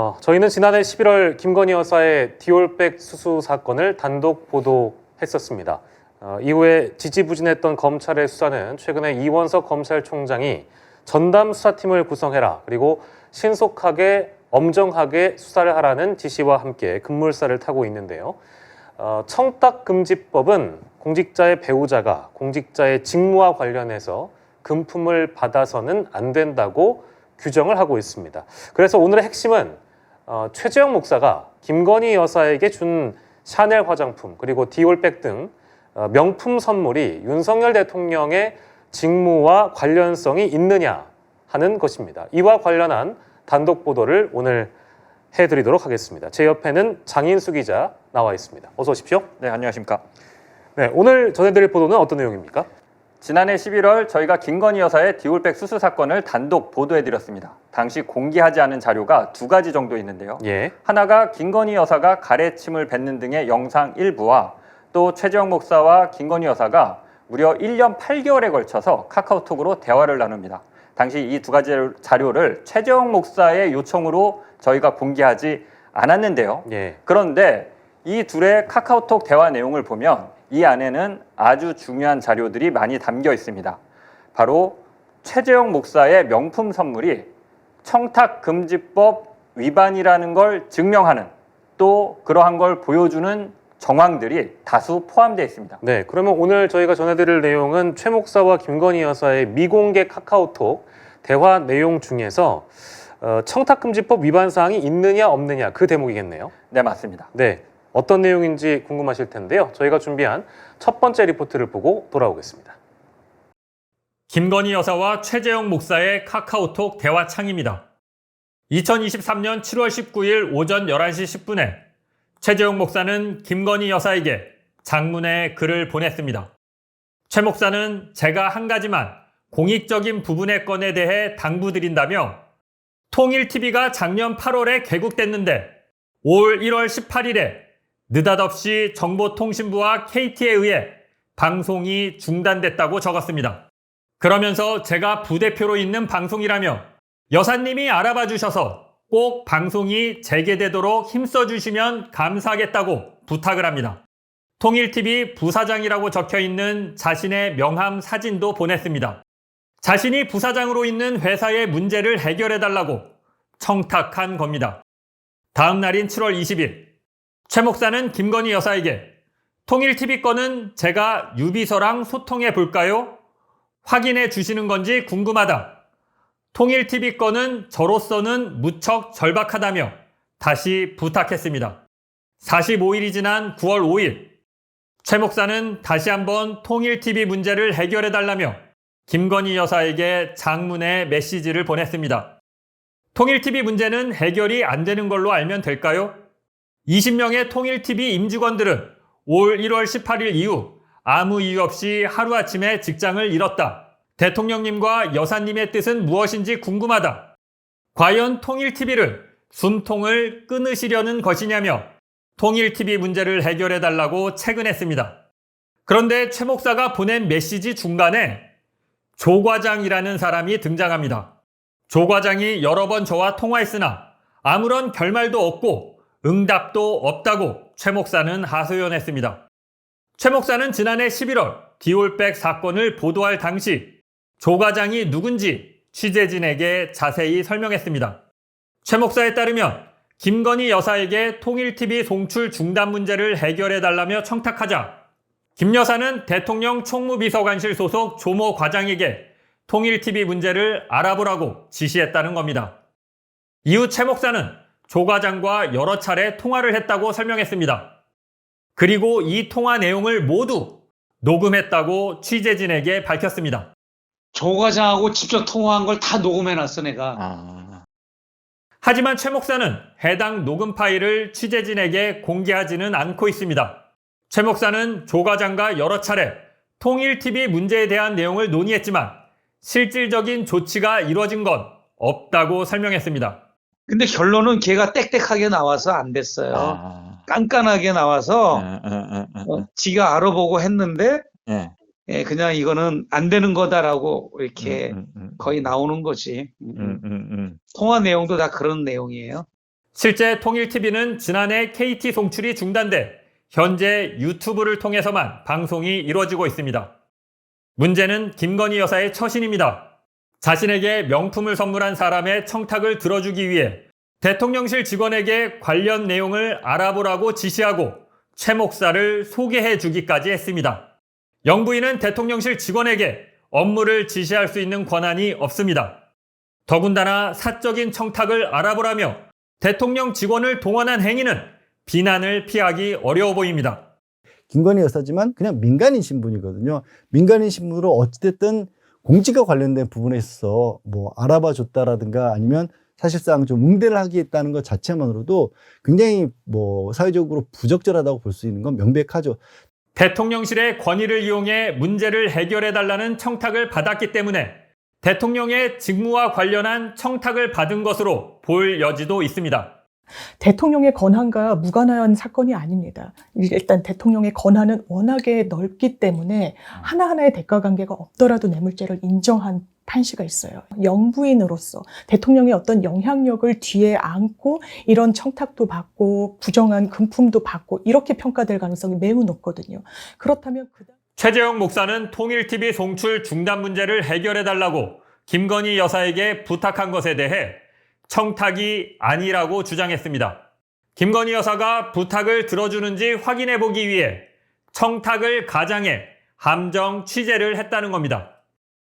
어, 저희는 지난해 11월 김건희 여사의 디올백 수수 사건을 단독 보도했었습니다. 어, 이후에 지지부진했던 검찰의 수사는 최근에 이원석 검찰총장이 전담 수사팀을 구성해라 그리고 신속하게 엄정하게 수사를 하라는 지시와 함께 급물살을 타고 있는데요. 어, 청탁금지법은 공직자의 배우자가 공직자의 직무와 관련해서 금품을 받아서는 안 된다고 규정을 하고 있습니다. 그래서 오늘의 핵심은 어, 최재형 목사가 김건희 여사에게 준 샤넬 화장품 그리고 디올백 등 어, 명품 선물이 윤석열 대통령의 직무와 관련성이 있느냐 하는 것입니다. 이와 관련한 단독 보도를 오늘 해드리도록 하겠습니다. 제 옆에는 장인수 기자 나와 있습니다. 어서 오십시오. 네, 안녕하십니까. 네, 오늘 전해드릴 보도는 어떤 내용입니까? 지난해 11월 저희가 김건희 여사의 디올백 수수 사건을 단독 보도해드렸습니다. 당시 공개하지 않은 자료가 두 가지 정도 있는데요. 예, 하나가 김건희 여사가 가래침을 뱉는 등의 영상 일부와 또 최재형 목사와 김건희 여사가 무려 1년 8개월에 걸쳐서 카카오톡으로 대화를 나눕니다. 당시 이 두 가지 자료를 최재형 목사의 요청으로 저희가 공개하지 않았는데요. 예, 그런데 이 둘의 카카오톡 대화 내용을 보면 이 안에는 아주 중요한 자료들이 많이 담겨 있습니다. 바로 최재형 목사의 명품 선물이 청탁금지법 위반이라는 걸 증명하는 또 그러한 걸 보여주는 정황들이 다수 포함되어 있습니다. 네. 그러면 오늘 저희가 전해드릴 내용은 최 목사와 김건희 여사의 미공개 카카오톡 대화 내용 중에서 어, 청탁금지법 위반 사항이 있느냐 없느냐 그 대목이겠네요. 네, 맞습니다. 네. 어떤 내용인지 궁금하실 텐데요. 저희가 준비한 첫 번째 리포트를 보고 돌아오겠습니다. 김건희 여사와 최재형 목사의 카카오톡 대화 창입니다. 2023년 7월 19일 오전 11시 10분에 최재형 목사는 김건희 여사에게 장문의 글을 보냈습니다. 최 목사는 제가 한 가지만 공익적인 부분의 건에 대해 당부드린다며 통일TV가 작년 8월에 개국됐는데 올 1월 18일에 느닷없이 정보통신부와 KT에 의해 방송이 중단됐다고 적었습니다. 그러면서 제가 부대표로 있는 방송이라며 여사님이 알아봐 주셔서 꼭 방송이 재개되도록 힘써 주시면 감사하겠다고 부탁을 합니다. 통일TV 부사장이라고 적혀 있는 자신의 명함 사진도 보냈습니다. 자신이 부사장으로 있는 회사의 문제를 해결해 달라고 청탁한 겁니다. 다음 날인 7월 20일 최 목사는 김건희 여사에게 통일TV 건은 제가 유비서랑 소통해 볼까요? 확인해 주시는 건지 궁금하다. 통일TV 건은 저로서는 무척 절박하다며 다시 부탁했습니다. 45일이 지난 9월 5일, 최 목사는 다시 한번 통일TV 문제를 해결해 달라며 김건희 여사에게 장문의 메시지를 보냈습니다. 통일TV 문제는 해결이 안 되는 걸로 알면 될까요? 20명의 통일TV 임직원들은 올 1월 18일 이후 아무 이유 없이 하루아침에 직장을 잃었다. 대통령님과 여사님의 뜻은 무엇인지 궁금하다. 과연 통일TV를 숨통을 끊으시려는 것이냐며 통일TV 문제를 해결해달라고 채근했습니다. 그런데 최 목사가 보낸 메시지 중간에 조 과장이라는 사람이 등장합니다. 조 과장이 여러 번 저와 통화했으나 아무런 결말도 없고 응답도 없다고 최 목사는 하소연했습니다. 최 목사는 지난해 11월 디올백 사건을 보도할 당시 조 과장이 누군지 취재진에게 자세히 설명했습니다. 최 목사에 따르면 김건희 여사에게 통일TV 송출 중단 문제를 해결해 달라며 청탁하자 김 여사는 대통령 총무비서관실 소속 조모 과장에게 통일TV 문제를 알아보라고 지시했다는 겁니다. 이후 최 목사는 조 과장과 여러 차례 통화를 했다고 설명했습니다. 그리고 이 통화 내용을 모두 녹음했다고 취재진에게 밝혔습니다. 조 과장하고 직접 통화한 걸 다 녹음해놨어, 내가. 아, 하지만 최 목사는 해당 녹음 파일을 취재진에게 공개하지는 않고 있습니다. 최 목사는 조 과장과 여러 차례 통일TV 문제에 대한 내용을 논의했지만 실질적인 조치가 이루어진 건 없다고 설명했습니다. 근데 결론은 걔가 땡땡하게 나와서 안 됐어요. 아, 깐깐하게 나와서 음, 음, 어, 지가 알아보고 했는데 예, 예, 그냥 이거는 안 되는 거다라고 이렇게 음, 음, 음, 거의 나오는 거지. 음, 음, 음, 음. 통화 내용도 다 그런 내용이에요. 실제 통일TV는 지난해 KT 송출이 중단돼 현재 유튜브를 통해서만 방송이 이루어지고 있습니다. 문제는 김건희 여사의 처신입니다. 자신에게 명품을 선물한 사람의 청탁을 들어주기 위해 대통령실 직원에게 관련 내용을 알아보라고 지시하고 최 목사를 소개해 주기까지 했습니다. 영부인은 대통령실 직원에게 업무를 지시할 수 있는 권한이 없습니다. 더군다나 사적인 청탁을 알아보라며 대통령 직원을 동원한 행위는 비난을 피하기 어려워 보입니다. 김건희 여사지만 그냥 민간인 신분이거든요. 민간인 신분으로 어찌됐든 공직과 관련된 부분에 있어서 뭐 알아봐 줬다라든가 아니면 사실상 좀 응대를 하겠다는 것 자체만으로도 굉장히 뭐 사회적으로 부적절하다고 볼 수 있는 건 명백하죠. 대통령실의 권위를 이용해 문제를 해결해 달라는 청탁을 받았기 때문에 대통령의 직무와 관련한 청탁을 받은 것으로 볼 여지도 있습니다. 대통령의 권한과 무관한 사건이 아닙니다. 일단 대통령의 권한은 워낙에 넓기 때문에 하나하나의 대가 관계가 없더라도 뇌물죄를 인정한 판시가 있어요. 영부인으로서 대통령의 어떤 영향력을 뒤에 안고 이런 청탁도 받고 부정한 금품도 받고 이렇게 평가될 가능성이 매우 높거든요. 그렇다면 그 최재형 목사는 통일TV 송출 중단 문제를 해결해 달라고 김건희 여사에게 부탁한 것에 대해 청탁이 아니라고 주장했습니다. 김건희 여사가 부탁을 들어주는지 확인해 보기 위해 청탁을 가장해 함정 취재를 했다는 겁니다.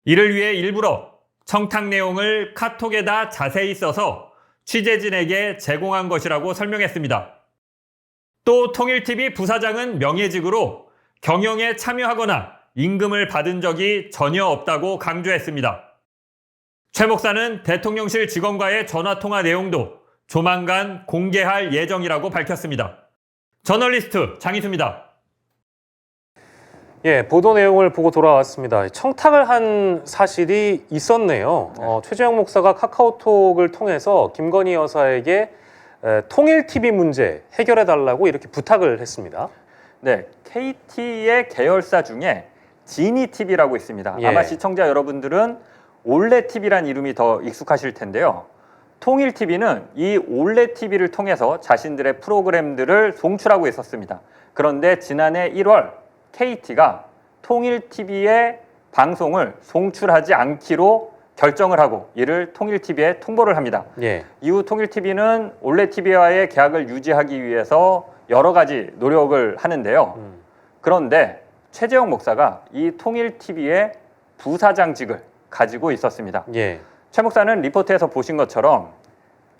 이를 위해 일부러 청탁 내용을 카톡에다 자세히 써서 취재진에게 제공한 것이라고 설명했습니다. 또 통일TV 부사장은 명예직으로 경영에 참여하거나 임금을 받은 적이 전혀 없다고 강조했습니다. 최 목사는 대통령실 직원과의 전화통화 내용도 조만간 공개할 예정이라고 밝혔습니다. 저널리스트 장희수입니다. 예, 보도 내용을 보고 돌아왔습니다. 청탁을 한 사실이 있었네요. 어, 최재형 목사가 카카오톡을 통해서 김건희 여사에게 에, 통일 TV 문제 해결해 달라고 이렇게 부탁을 했습니다. 네, KT의 계열사 중에 지니 TV라고 있습니다. 예. 아마 시청자 여러분들은 올레 TV란 이름이 더 익숙하실 텐데요. 통일 TV는 이 올레 TV를 통해서 자신들의 프로그램들을 송출하고 있었습니다. 그런데 지난해 1월 KT가 통일 TV의 방송을 송출하지 않기로 결정을 하고 이를 통일 TV에 통보를 합니다. 예, 이후 통일 TV는 올레 TV와의 계약을 유지하기 위해서 여러 가지 노력을 하는데요. 음, 그런데 최재형 목사가 이 통일 TV의 부사장직을 가지고 있었습니다. 예, 최 목사는 리포트에서 보신 것처럼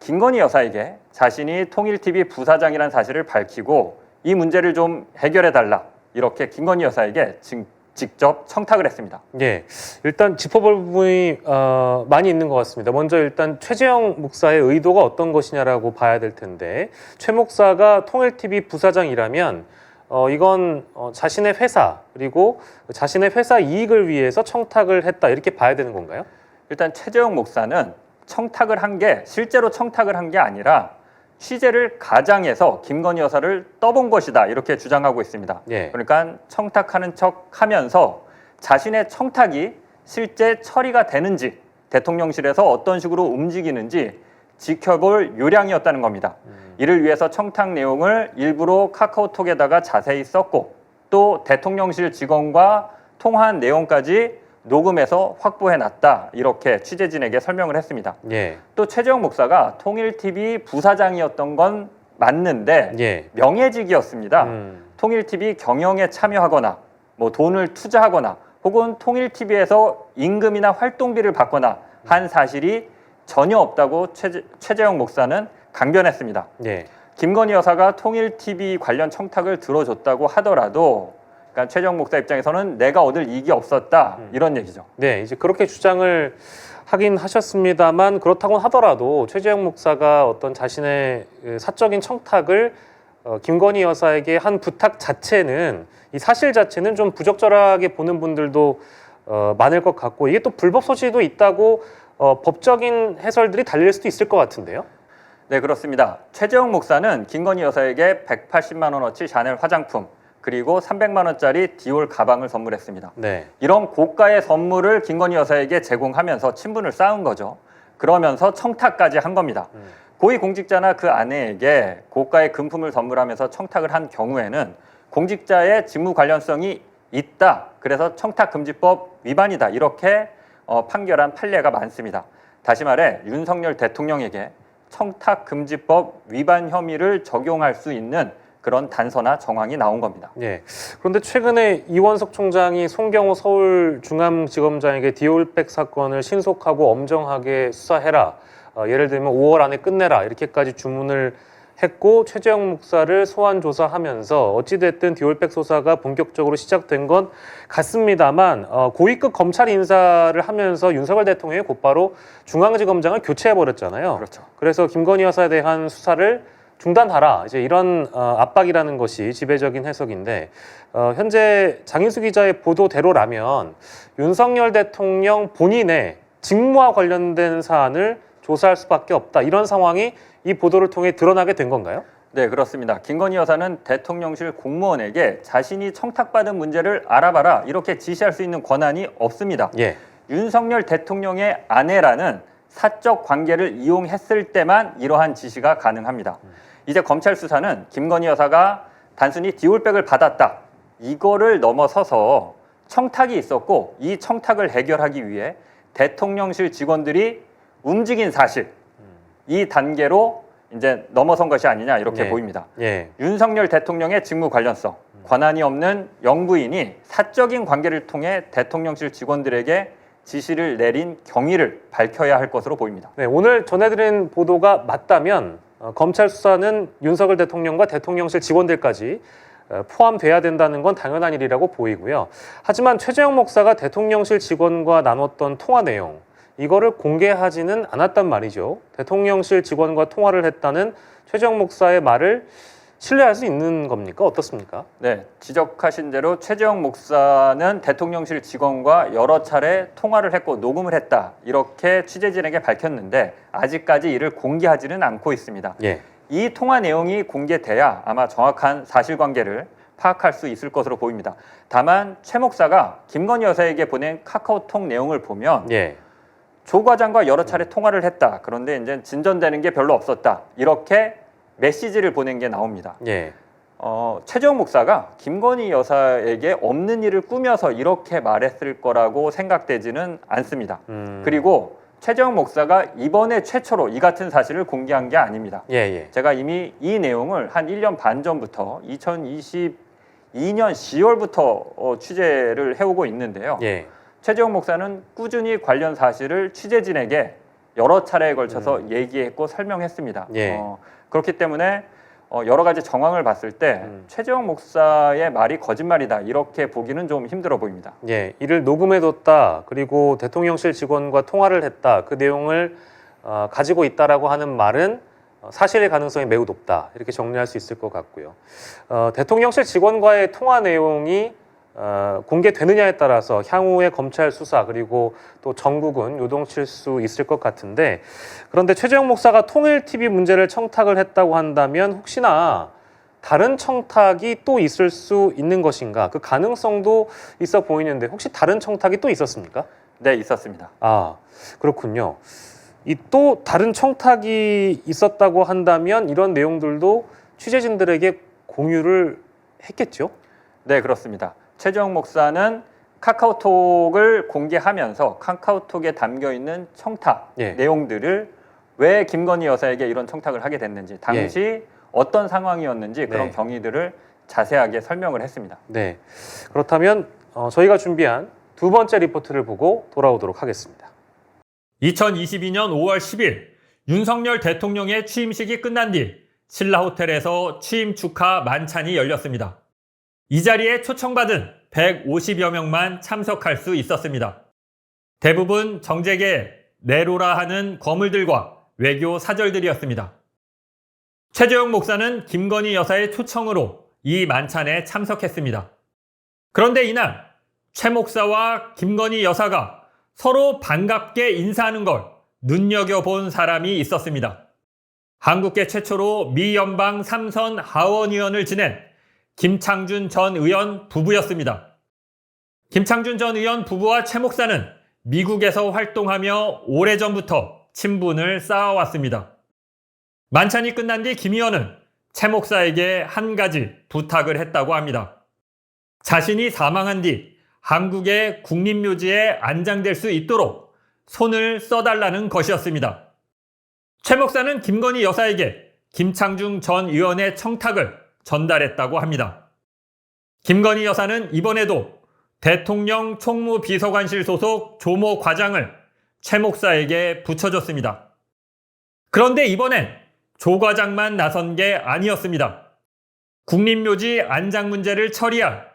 김건희 여사에게 자신이 통일 TV 부사장이라는 사실을 밝히고 이 문제를 좀 해결해 달라 이렇게 김건희 여사에게 직- 직접 청탁을 했습니다. 예. 일단 짚어볼 부분이 어, 많이 있는 것 같습니다. 먼저 일단 최재형 목사의 의도가 어떤 것이냐라고 봐야 될 텐데 최 목사가 통일 TV 부사장이라면 어, 이건 어, 자신의 회사 그리고 자신의 회사 이익을 위해서 청탁을 했다 이렇게 봐야 되는 건가요? 일단 최재형 목사는 청탁을 한 게 실제로 청탁을 한 게 아니라 취재를 가장해서 김건희 여사를 떠본 것이다 이렇게 주장하고 있습니다. 예. 그러니까 청탁하는 척 하면서 자신의 청탁이 실제 처리가 되는지 대통령실에서 어떤 식으로 움직이는지 지켜볼 요량이었다는 겁니다. 이를 위해서 청탁 내용을 일부러 카카오톡에다가 자세히 썼고 또 대통령실 직원과 통화한 내용까지 녹음해서 확보해 놨다 이렇게 취재진에게 설명을 했습니다. 예. 또 최재형 목사가 통일TV 부사장이었던 건 맞는데 예. 명예직이었습니다. 음, 통일TV 경영에 참여하거나 뭐 돈을 투자하거나 혹은 통일TV에서 임금이나 활동비를 받거나 한 사실이 전혀 없다고 최재, 최재형 목사는 강변했습니다. 예. 김건희 여사가 통일TV 관련 청탁을 들어줬다고 하더라도 그러니까 최재형 목사 입장에서는 내가 얻을 이익이 없었다 음. 이런 얘기죠. 네, 이제 그렇게 주장을 하긴 하셨습니다만 그렇다고 하더라도 최재형 목사가 어떤 자신의 그 사적인 청탁을 어, 김건희 여사에게 한 부탁 자체는 이 사실 자체는 좀 부적절하게 보는 분들도 어, 많을 것 같고 이게 또 불법 소지도 있다고 어, 법적인 해설들이 달릴 수도 있을 것 같은데요. 네 그렇습니다. 최재형 목사는 김건희 여사에게 180만 원어치 샤넬 화장품 그리고 300만 원짜리 디올 가방을 선물했습니다. 네, 이런 고가의 선물을 김건희 여사에게 제공하면서 친분을 쌓은 거죠. 그러면서 청탁까지 한 겁니다. 음. 고위공직자나 그 아내에게 고가의 금품을 선물하면서 청탁을 한 경우에는 공직자의 직무 관련성이 있다. 그래서 청탁금지법 위반이다. 이렇게 어, 판결한 판례가 많습니다. 다시 말해 윤석열 대통령에게 청탁금지법 위반 혐의를 적용할 수 있는 그런 단서나 정황이 나온 겁니다. 예. 그런데 최근에 이원석 총장이 송경호 서울중앙지검장에게 디올백 사건을 신속하고 엄정하게 수사해라. 어, 예를 들면 5월 안에 끝내라. 이렇게까지 주문을 했고 최재형 목사를 소환 조사하면서 어찌됐든 디올백 수사가 본격적으로 시작된 건 같습니다만 어, 고위급 검찰 인사를 하면서 윤석열 대통령이 곧바로 중앙지검장을 교체해 버렸잖아요. 그렇죠. 그래서 김건희 여사에 대한 수사를 중단하라 이제 이런 어, 압박이라는 것이 지배적인 해석인데 어, 현재 장인수 기자의 보도대로라면 윤석열 대통령 본인의 직무와 관련된 사안을 조사할 수밖에 없다 이런 상황이 이 보도를 통해 드러나게 된 건가요? 네, 그렇습니다. 김건희 여사는 대통령실 공무원에게 자신이 청탁받은 문제를 알아봐라 이렇게 지시할 수 있는 권한이 없습니다. 예, 윤석열 대통령의 아내라는 사적 관계를 이용했을 때만 이러한 지시가 가능합니다. 이제 검찰 수사는 김건희 여사가 단순히 디올백을 받았다 이거를 넘어서서 청탁이 있었고 이 청탁을 해결하기 위해 대통령실 직원들이 움직인 사실 이 단계로 이제 넘어선 것이 아니냐 이렇게 네. 보입니다. 예, 윤석열 대통령의 직무 관련성, 권한이 없는 영부인이 사적인 관계를 통해 대통령실 직원들에게 지시를 내린 경위를 밝혀야 할 것으로 보입니다. 네, 오늘 전해드린 보도가 맞다면 어, 검찰 수사는 윤석열 대통령과 대통령실 직원들까지 어, 포함돼야 된다는 건 당연한 일이라고 보이고요. 하지만 최재형 목사가 대통령실 직원과 나눴던 통화 내용 이거를 공개하지는 않았단 말이죠. 대통령실 직원과 통화를 했다는 최재형 목사의 말을 신뢰할 수 있는 겁니까? 어떻습니까? 네, 지적하신 대로 최재형 목사는 대통령실 직원과 여러 차례 통화를 했고 녹음을 했다 이렇게 취재진에게 밝혔는데 아직까지 이를 공개하지는 않고 있습니다. 예, 이 통화 내용이 공개돼야 아마 정확한 사실관계를 파악할 수 있을 것으로 보입니다. 다만 최 목사가 김건희 여사에게 보낸 카카오톡 내용을 보면 예, 조 과장과 여러 차례 통화를 했다. 그런데 이제 진전되는 게 별로 없었다. 이렇게 메시지를 보낸 게 나옵니다. 예, 어, 최재형 목사가 김건희 여사에게 없는 일을 꾸며서 이렇게 말했을 거라고 생각되지는 않습니다. 음, 그리고 최재형 목사가 이번에 최초로 이 같은 사실을 공개한 게 아닙니다. 예, 예, 제가 이미 이 내용을 한 1년 반 전부터 2022년 10월부터 어, 취재를 해오고 있는데요. 예, 최재형 목사는 꾸준히 관련 사실을 취재진에게 여러 차례에 걸쳐서 얘기했고 설명했습니다. 음. 예. 어, 그렇기 때문에 어, 여러 가지 정황을 봤을 때 음. 최재형 목사의 말이 거짓말이다 이렇게 보기는 좀 힘들어 보입니다. 예, 이를 녹음해뒀다. 그리고 대통령실 직원과 통화를 했다. 그 내용을 어, 가지고 있다라고 하는 말은 어, 사실의 가능성이 매우 높다. 이렇게 정리할 수 있을 것 같고요. 어, 대통령실 직원과의 통화 내용이 어, 공개되느냐에 따라서 향후의 검찰 수사 그리고 또 전국은 요동칠 수 있을 것 같은데 그런데 최재형 목사가 통일 TV 문제를 청탁을 했다고 한다면 혹시나 다른 청탁이 또 있을 수 있는 것인가 그 가능성도 있어 보이는데 혹시 다른 청탁이 또 있었습니까? 네, 있었습니다. 아 그렇군요. 이 또 다른 청탁이 있었다고 한다면 이런 내용들도 취재진들에게 공유를 했겠죠? 네, 그렇습니다. 최재형 목사는 카카오톡을 공개하면서 카카오톡에 담겨 있는 청탁 예. 내용들을 왜 김건희 여사에게 이런 청탁을 하게 됐는지 당시 어떤 상황이었는지 그런 네. 경위들을 자세하게 설명을 했습니다. 네. 그렇다면 어, 저희가 준비한 두 번째 리포트를 보고 돌아오도록 하겠습니다. 2022년 5월 10일 윤석열 대통령의 취임식이 끝난 뒤 신라 호텔에서 취임 축하 만찬이 열렸습니다. 이 자리에 초청받은 150여 명만 참석할 수 있었습니다. 대부분 정재계 내로라 하는 거물들과 외교 사절들이었습니다. 최재형 목사는 김건희 여사의 초청으로 이 만찬에 참석했습니다. 그런데 이날 최 목사와 김건희 여사가 서로 반갑게 인사하는 걸 눈여겨본 사람이 있었습니다. 한국계 최초로 미 연방 삼선 하원 의원을 지낸 김창준 전 의원 부부였습니다. 김창준 전 의원 부부와 최 목사는 미국에서 활동하며 오래전부터 친분을 쌓아왔습니다. 만찬이 끝난 뒤 김 의원은 최 목사에게 한 가지 부탁을 했다고 합니다. 자신이 사망한 뒤 한국의 국립묘지에 안장될 수 있도록 손을 써달라는 것이었습니다. 최 목사는 김건희 여사에게 김창중 전 의원의 청탁을 전달했다고 합니다. 김건희 여사는 이번에도 대통령 총무비서관실 소속 조모 과장을 최 목사에게 붙여줬습니다. 그런데 이번엔 조 과장만 나선 게 아니었습니다. 국립묘지 안장 문제를 처리할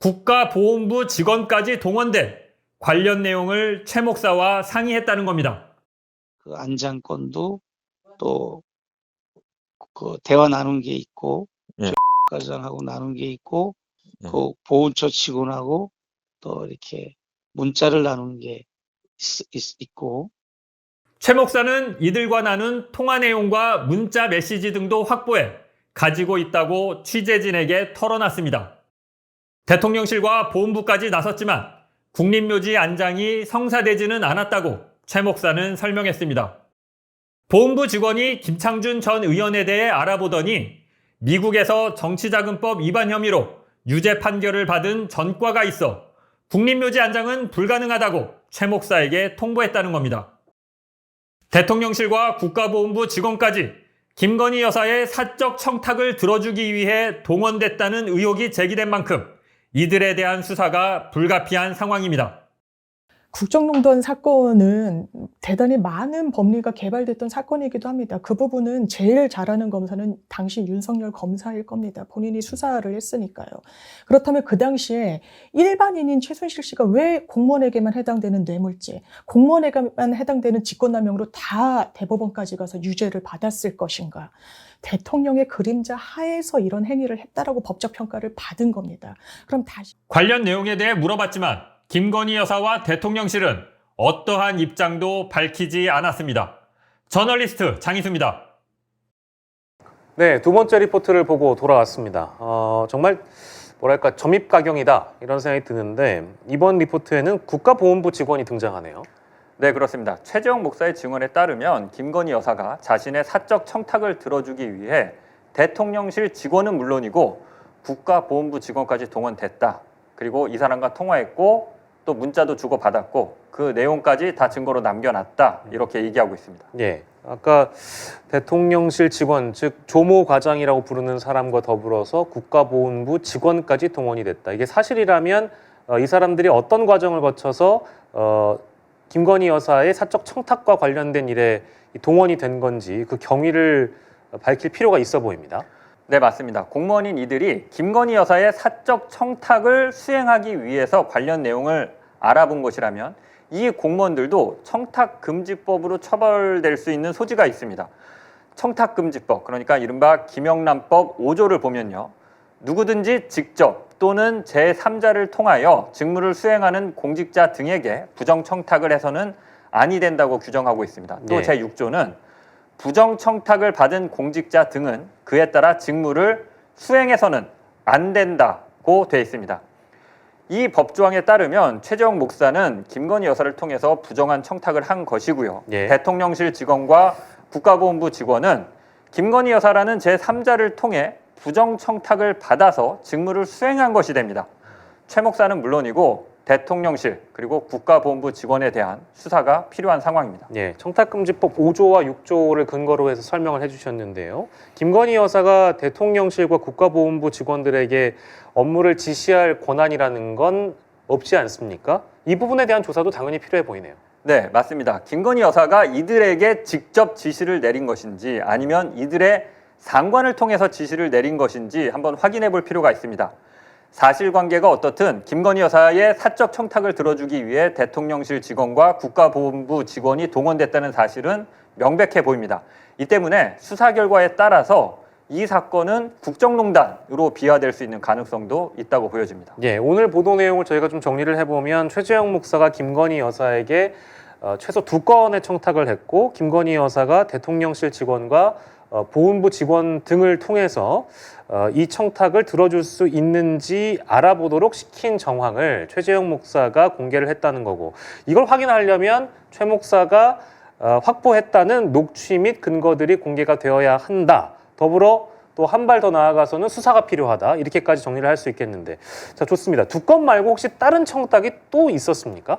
국가보훈부 직원까지 동원돼 관련 내용을 최 목사와 상의했다는 겁니다. 그 안장권도 또 그 대화 나눈 게 있고 예. 과장하고 나눈 게 있고 예. 그 보훈처 직원하고 또 이렇게 문자를 나눈 게 있, 있, 있고 최 목사는 이들과 나눈 통화 내용과 문자 메시지 등도 확보해 가지고 있다고 취재진에게 털어놨습니다. 대통령실과 보훈부까지 나섰지만 국립묘지 안장이 성사되지는 않았다고 최 목사는 설명했습니다. 보훈부 직원이 김창준 전 의원에 대해 알아보더니 미국에서 정치자금법 위반 혐의로 유죄 판결을 받은 전과가 있어 국립묘지 안장은 불가능하다고 최 목사에게 통보했다는 겁니다. 대통령실과 국가보훈부 직원까지 김건희 여사의 사적 청탁을 들어주기 위해 동원됐다는 의혹이 제기된 만큼 이들에 대한 수사가 불가피한 상황입니다. 국정농단 사건은 대단히 많은 법리가 개발됐던 사건이기도 합니다. 그 부분은 제일 잘하는 검사는 당시 윤석열 검사일 겁니다. 본인이 수사를 했으니까요. 그렇다면 그 당시에 일반인인 최순실 씨가 왜 공무원에게만 해당되는 뇌물죄, 공무원에게만 해당되는 직권남용으로 다 대법원까지 가서 유죄를 받았을 것인가? 대통령의 그림자 하에서 이런 행위를 했다라고 법적 평가를 받은 겁니다. 그럼 다시 관련 내용에 대해 물어봤지만 김건희 여사와 대통령실은 어떠한 입장도 밝히지 않았습니다. 저널리스트 장희수입니다. 네, 두 번째 리포트를 보고 돌아왔습니다. 어, 정말 뭐랄까 점입가경이다 이런 생각이 드는데 이번 리포트에는 국가보훈부 직원이 등장하네요. 네, 그렇습니다. 최재형 목사의 증언에 따르면 김건희 여사가 자신의 사적 청탁을 들어주기 위해 대통령실 직원은 물론이고 국가보훈부 직원까지 동원됐다. 그리고 이 사람과 통화했고 또 문자도 주고받았고 그 내용까지 다 증거로 남겨놨다. 이렇게 얘기하고 있습니다. 예, 아까 대통령실 직원 즉 조모 과장이라고 부르는 사람과 더불어서 국가보훈부 직원까지 동원이 됐다. 이게 사실이라면 어, 이 사람들이 어떤 과정을 거쳐서 어, 김건희 여사의 사적 청탁과 관련된 일에 이 동원이 된 건지 그 경위를 밝힐 필요가 있어 보입니다. 네, 맞습니다. 공무원인 이들이 김건희 여사의 사적 청탁을 수행하기 위해서 관련 내용을 알아본 것이라면 이 공무원들도 청탁금지법으로 처벌될 수 있는 소지가 있습니다. 청탁금지법, 그러니까 이른바 김영란법 5조를 보면요. 누구든지 직접 또는 제3자를 통하여 직무를 수행하는 공직자 등에게 부정청탁을 해서는 아니 된다고 규정하고 있습니다. 또 예. 제6조는 부정청탁을 받은 공직자 등은 그에 따라 직무를 수행해서는 안 된다고 되어 있습니다. 이 법조항에 따르면 최재형 목사는 김건희 여사를 통해서 부정한 청탁을 한 것이고요. 예. 대통령실 직원과 국가보훈부 직원은 김건희 여사라는 제3자를 통해 부정 청탁을 받아서 직무를 수행한 것이 됩니다. 최 목사는 물론이고 대통령실 그리고 국가보훈부 직원에 대한 수사가 필요한 상황입니다. 예, 청탁금지법 5조와 6조를 근거로 해서 설명을 해주셨는데요. 김건희 여사가 대통령실과 국가보훈부 직원들에게 업무를 지시할 권한이라는 건 없지 않습니까? 이 부분에 대한 조사도 당연히 필요해 보이네요. 네, 맞습니다. 김건희 여사가 이들에게 직접 지시를 내린 것인지 아니면 이들의 상관을 통해서 지시를 내린 것인지 한번 확인해 볼 필요가 있습니다. 사실관계가 어떻든 김건희 여사의 사적 청탁을 들어주기 위해 대통령실 직원과 국가보훈부 직원이 동원됐다는 사실은 명백해 보입니다. 이 때문에 수사 결과에 따라서 이 사건은 국정농단으로 비화될 수 있는 가능성도 있다고 보여집니다. 예, 오늘 보도 내용을 저희가 좀 정리를 해보면 최재형 목사가 김건희 여사에게 어, 최소 두 건의 청탁을 했고 김건희 여사가 대통령실 직원과 어, 보훈부 직원 등을 통해서 어, 이 청탁을 들어줄 수 있는지 알아보도록 시킨 정황을 최재형 목사가 공개를 했다는 거고 이걸 확인하려면 최 목사가 어, 확보했다는 녹취 및 근거들이 공개가 되어야 한다. 더불어 또 한 발 더 나아가서는 수사가 필요하다. 이렇게까지 정리를 할 수 있겠는데. 자, 좋습니다. 두 건 말고 혹시 다른 청탁이 또 있었습니까?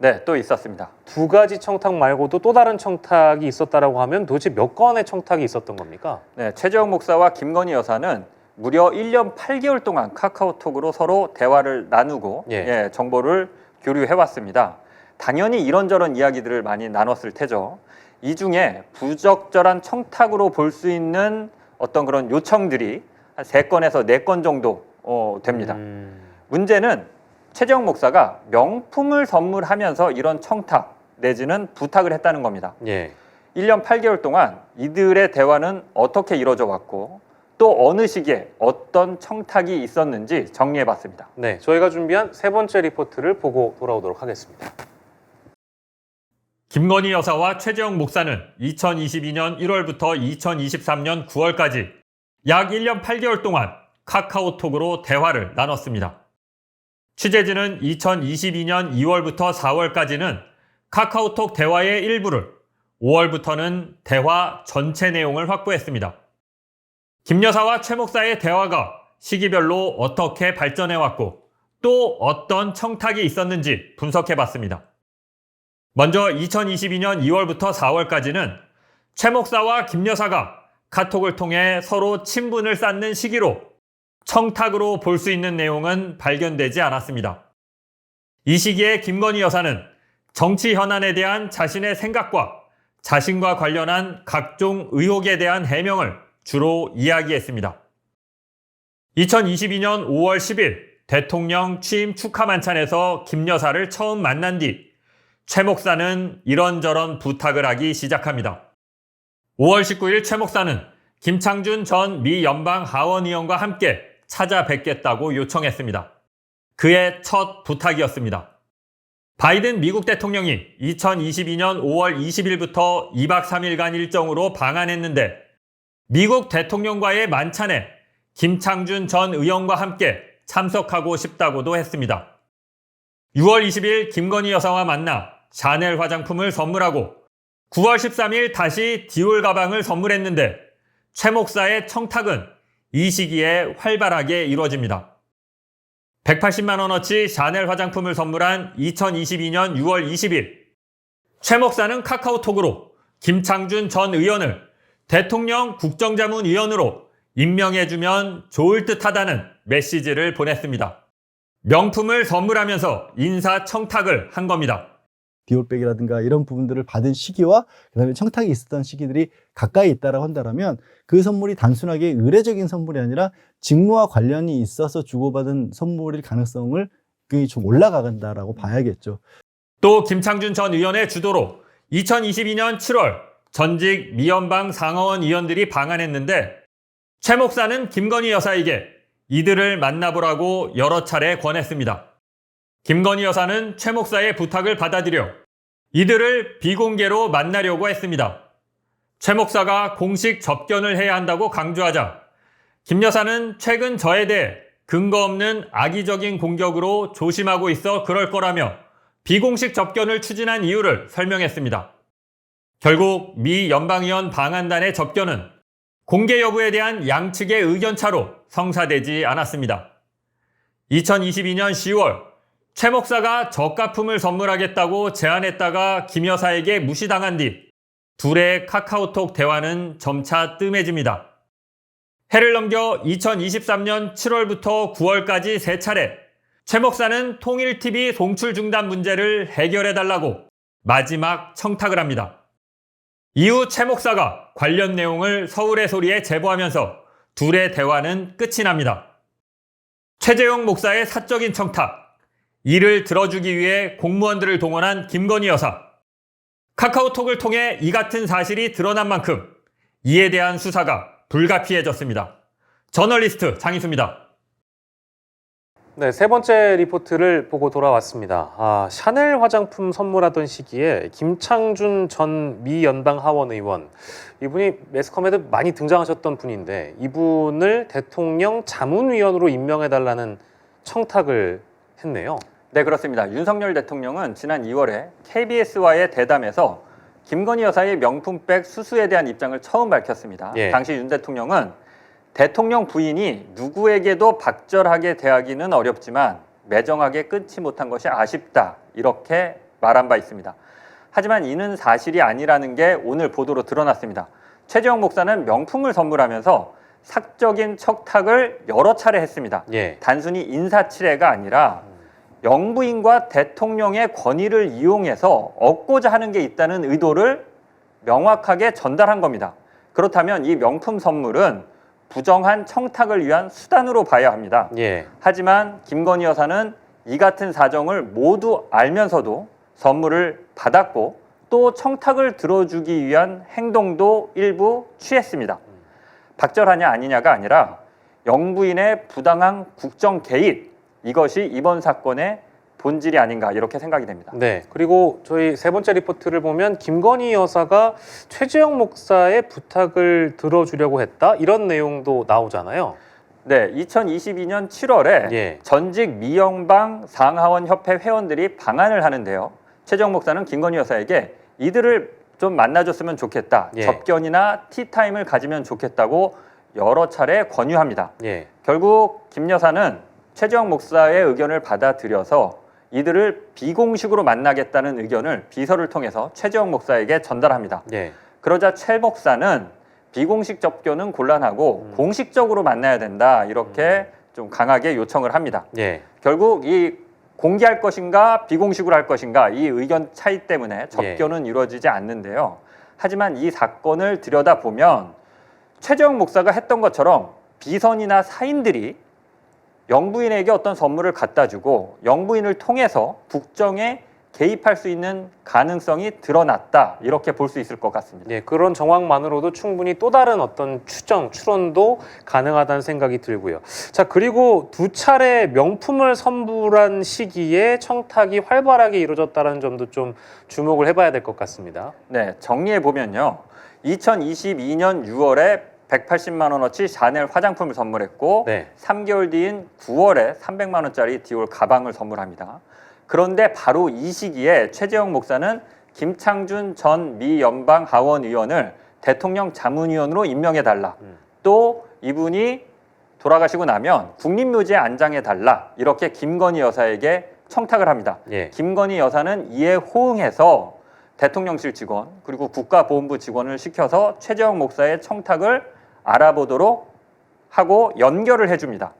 네, 또 있었습니다. 두 가지 청탁 말고도 또 다른 청탁이 있었다라고 하면 도대체 몇 건의 청탁이 있었던 겁니까? 네, 최재형 목사와 김건희 여사는 무려 1년 8개월 동안 카카오톡으로 서로 대화를 나누고 예. 예, 정보를 교류해 왔습니다. 당연히 이런저런 이야기들을 많이 나눴을 테죠. 이 중에 부적절한 청탁으로 볼 수 있는 어떤 그런 요청들이 한 세 건에서 네 건 정도 어, 됩니다. 음, 문제는 최재형 목사가 명품을 선물하면서 이런 청탁 내지는 부탁을 했다는 겁니다. 예. 1년 8개월 동안 이들의 대화는 어떻게 이루어져 왔고 또 어느 시기에 어떤 청탁이 있었는지 정리해 봤습니다. 네, 저희가 준비한 세 번째 리포트를 보고 돌아오도록 하겠습니다. 김건희 여사와 최재형 목사는 2022년 1월부터 2023년 9월까지 약 1년 8개월 동안 카카오톡으로 대화를 나눴습니다. 취재진은 2022년 2월부터 4월까지는 카카오톡 대화의 일부를 5월부터는 대화 전체 내용을 확보했습니다. 김 여사와 최 목사의 대화가 시기별로 어떻게 발전해왔고 또 어떤 청탁이 있었는지 분석해 봤습니다. 먼저 2022년 2월부터 4월까지는 최 목사와 김 여사가 카톡을 통해 서로 친분을 쌓는 시기로 청탁으로 볼 수 있는 내용은 발견되지 않았습니다. 이 시기에 김건희 여사는 정치 현안에 대한 자신의 생각과 자신과 관련한 각종 의혹에 대한 해명을 주로 이야기했습니다. 2022년 5월 10일 대통령 취임 축하 만찬에서 김 여사를 처음 만난 뒤 최 목사는 이런저런 부탁을 하기 시작합니다. 5월 19일 최 목사는 김창준 전 미 연방 하원 의원과 함께 찾아뵙겠다고 요청했습니다. 그의 첫 부탁이었습니다. 바이든 미국 대통령이 2022년 5월 20일부터 2박 3일간 일정으로 방한했는데 미국 대통령과의 만찬에 김창준 전 의원과 함께 참석하고 싶다고도 했습니다. 6월 20일 김건희 여사와 만나 샤넬 화장품을 선물하고 9월 13일 다시 디올 가방을 선물했는데 최 목사의 청탁은 이 시기에 활발하게 이루어집니다. 180만 원어치 샤넬 화장품을 선물한 2022년 6월 20일 최 목사는 카카오톡으로 김창준 전 의원을 대통령 국정자문위원으로 임명해주면 좋을 듯 하다는 메시지를 보냈습니다. 명품을 선물하면서 인사 청탁을 한 겁니다. 디올백이라든가 이런 부분들을 받은 시기와 그다음에 청탁이 있었던 시기들이 가까이 있다라고 한다면 그 선물이 단순하게 의례적인 선물이 아니라 직무와 관련이 있어서 주고받은 선물일 가능성을 굉장히 좀 올라가간다라고 봐야겠죠. 또 김창준 전 의원의 주도로 2022년 7월 전직 미연방 상하원 의원들이 방한했는데 최 목사는 김건희 여사에게 이들을 만나보라고 여러 차례 권했습니다. 김건희 여사는 최 목사의 부탁을 받아들여 이들을 비공개로 만나려고 했습니다. 최 목사가 공식 접견을 해야 한다고 강조하자 김 여사는 최근 저에 대해 근거 없는 악의적인 공격으로 조심하고 있어 그럴 거라며 비공식 접견을 추진한 이유를 설명했습니다. 결국 미 연방의원 방한단의 접견은 공개 여부에 대한 양측의 의견차로 성사되지 않았습니다. 2022년 10월 최 목사가 저가품을 선물하겠다고 제안했다가 김 여사에게 무시당한 뒤 둘의 카카오톡 대화는 점차 뜸해집니다. 해를 넘겨 2023년 7월부터 9월까지 세 차례 최 목사는 통일TV 송출 중단 문제를 해결해달라고 마지막 청탁을 합니다. 이후 최 목사가 관련 내용을 서울의 소리에 제보하면서 둘의 대화는 끝이 납니다. 최재형 목사의 사적인 청탁, 이를 들어주기 위해 공무원들을 동원한 김건희 여사. 카카오톡을 통해 이 같은 사실이 드러난 만큼 이에 대한 수사가 불가피해졌습니다. 저널리스트 장희수입니다. 네, 세 번째 리포트를 보고 돌아왔습니다. 아, 샤넬 화장품 선물하던 시기에 김창준 전 미 연방 하원 의원 이분이 매스컴에도 많이 등장하셨던 분인데 이분을 대통령 자문위원으로 임명해 달라는 청탁을 했네요. 네, 그렇습니다. 윤석열 대통령은 지난 2월에 KBS와의 대담에서 김건희 여사의 명품백 수수에 대한 입장을 처음 밝혔습니다. 예. 당시 윤 대통령은 대통령 부인이 누구에게도 박절하게 대하기는 어렵지만 매정하게 끊지 못한 것이 아쉽다 이렇게 말한 바 있습니다. 하지만 이는 사실이 아니라는 게 오늘 보도로 드러났습니다. 최재형 목사는 명품을 선물하면서 사적인 척탁을 여러 차례 했습니다. 예. 단순히 인사치레가 아니라 영부인과 대통령의 권위를 이용해서 얻고자 하는 게 있다는 의도를 명확하게 전달한 겁니다. 그렇다면 이 명품 선물은 부정한 청탁을 위한 수단으로 봐야 합니다. 예. 하지만 김건희 여사는 이 같은 사정을 모두 알면서도 선물을 받았고 또 청탁을 들어주기 위한 행동도 일부 취했습니다. 박절하냐 아니냐가 아니라 영부인의 부당한 국정 개입 이것이 이번 사건의 본질이 아닌가 이렇게 생각이 됩니다. 네. 그리고 저희 세 번째 리포트를 보면 김건희 여사가 최재형 목사의 부탁을 들어주려고 했다 이런 내용도 나오잖아요. 네, 2022년 7월에 예. 전직 미영방 상하원 협회 회원들이 방안을 하는데요. 최정 목사는 김건희 여사에게 이들을 좀 만나줬으면 좋겠다. 예. 접견이나 티타임을 가지면 좋겠다고 여러 차례 권유합니다. 예. 결국 김 여사는 최재형 목사의 의견을 받아들여서 이들을 비공식으로 만나겠다는 의견을 비서를 통해서 최재형 목사에게 전달합니다. 예. 그러자 최 목사는 비공식 접견은 곤란하고 음. 공식적으로 만나야 된다 이렇게 좀 강하게 요청을 합니다. 예. 결국 이 공개할 것인가 비공식으로 할 것인가 이 의견 차이 때문에 접견은 이루어지지 않는데요. 하지만 이 사건을 들여다 보면 최재형 목사가 했던 것처럼 비선이나 사인들이 영부인에게 어떤 선물을 갖다 주고 영부인을 통해서 국정에 개입할 수 있는 가능성이 드러났다 이렇게 볼 수 있을 것 같습니다. 예, 그런 정황만으로도 충분히 또 다른 어떤 추정, 추론도 가능하다는 생각이 들고요. 자, 그리고 두 차례 명품을 선물한 시기에 청탁이 활발하게 이루어졌다는 점도 좀 주목을 해봐야 될 것 같습니다. 네, 정리해 보면요. 2022년 6월에 180만 원어치 샤넬 화장품을 선물했고 네. 3개월 뒤인 9월에 300만 원짜리 디올 가방을 선물합니다. 그런데 바로 이 시기에 최재형 목사는 김창준 전 미 연방 하원 의원을 대통령 자문위원으로 임명해 달라. 음. 또 이분이 돌아가시고 나면 국립묘지에 안장해 달라. 이렇게 김건희 여사에게 청탁을 합니다. 예. 김건희 여사는 이에 호응해서 대통령실 직원 그리고 국가보훈부 직원을 시켜서 최재형 목사의 청탁을 알아보도록 하고 연결을 해줍니다.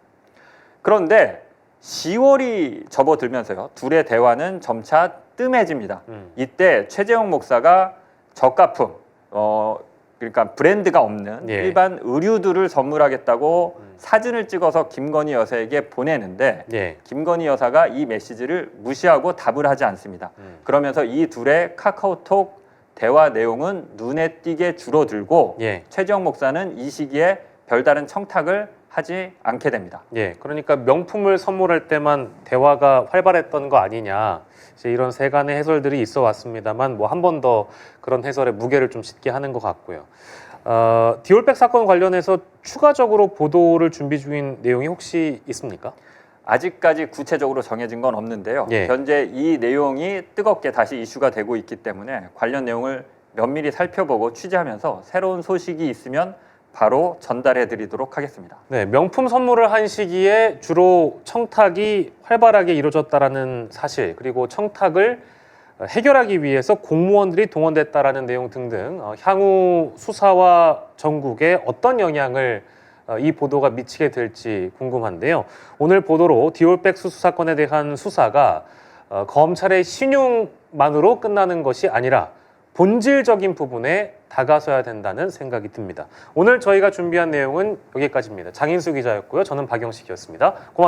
그런데 10월이 접어들면서요 둘의 대화는 점차 뜸해집니다. 음. 이때 최재형 목사가 저가품 어 그러니까 브랜드가 없는 예. 일반 의류들을 선물하겠다고 음. 사진을 찍어서 김건희 여사에게 보내는데 예. 김건희 여사가 이 메시지를 무시하고 답을 하지 않습니다. 음. 그러면서 이 둘의 카카오톡 대화 내용은 눈에 띄게 줄어들고 예. 최지영 목사는 이 시기에 별다른 청탁을 하지 않게 됩니다. 예. 그러니까 명품을 선물할 때만 대화가 활발했던 거 아니냐. 이제 이런 세간의 해설들이 있어 왔습니다만 뭐 한 번 더 그런 해설에 무게를 좀 싣게 하는 것 같고요. 어, 디올백 사건 관련해서 추가적으로 보도를 준비 중인 내용이 혹시 있습니까? 아직까지 구체적으로 정해진 건 없는데요. 예. 현재 이 내용이 뜨겁게 다시 이슈가 되고 있기 때문에 관련 내용을 면밀히 살펴보고 취재하면서 새로운 소식이 있으면 바로 전달해 드리도록 하겠습니다. 네, 명품 선물을 한 시기에 주로 청탁이 활발하게 이루어졌다라는 사실 그리고 청탁을 해결하기 위해서 공무원들이 동원됐다라는 내용 등등 어, 향후 수사와 전국에 어떤 영향을 어, 이 보도가 미치게 될지 궁금한데요. 오늘 보도로 디올백 수수 사건에 대한 수사가 어, 검찰의 신용만으로 끝나는 것이 아니라 본질적인 부분에 다가서야 된다는 생각이 듭니다. 오늘 저희가 준비한 내용은 여기까지입니다. 장인수 기자였고요. 저는 박영식이었습니다. 고맙습니다.